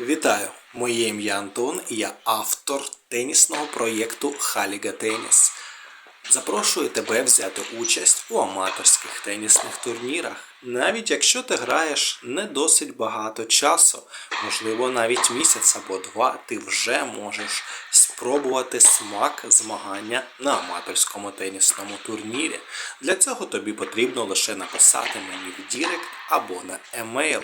Вітаю! Моє ім'я Антон і я автор тенісного проєкту Халіга Теніс. Запрошую тебе взяти участь у аматорських тенісних турнірах. Навіть якщо ти граєш не досить багато часу, можливо навіть місяць або два, ти вже можеш спробувати смак змагання на аматорському тенісному турнірі. Для цього тобі потрібно лише написати мені в Дірект або на емейл.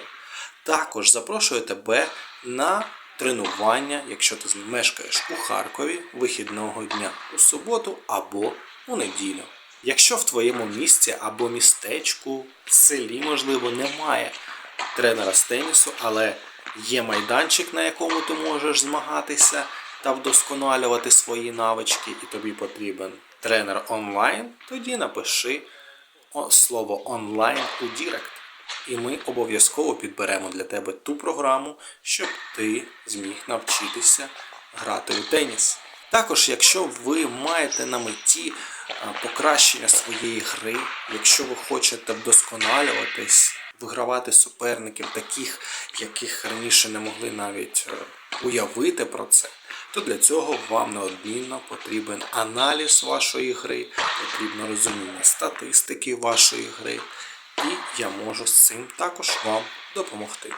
Також запрошую тебе на тренування, якщо ти мешкаєш у Харкові вихідного дня у суботу або у неділю. Якщо в твоєму місті або містечку, селі, можливо, немає тренера з тенісу, але є майданчик, на якому ти можеш змагатися та вдосконалювати свої навички, і тобі потрібен тренер онлайн, тоді напиши слово онлайн у Дірект. І ми обов'язково підберемо для тебе ту програму, щоб ти зміг навчитися грати у теніс. Також, якщо ви маєте на меті покращення своєї гри, якщо ви хочете вдосконалюватись, вигравати суперників, таких, яких раніше не могли навіть е, уявити про це, то для цього вам неодмінно потрібен аналіз вашої гри, потрібно розуміння статистики вашої гри, я можу з цим також вам допомогти.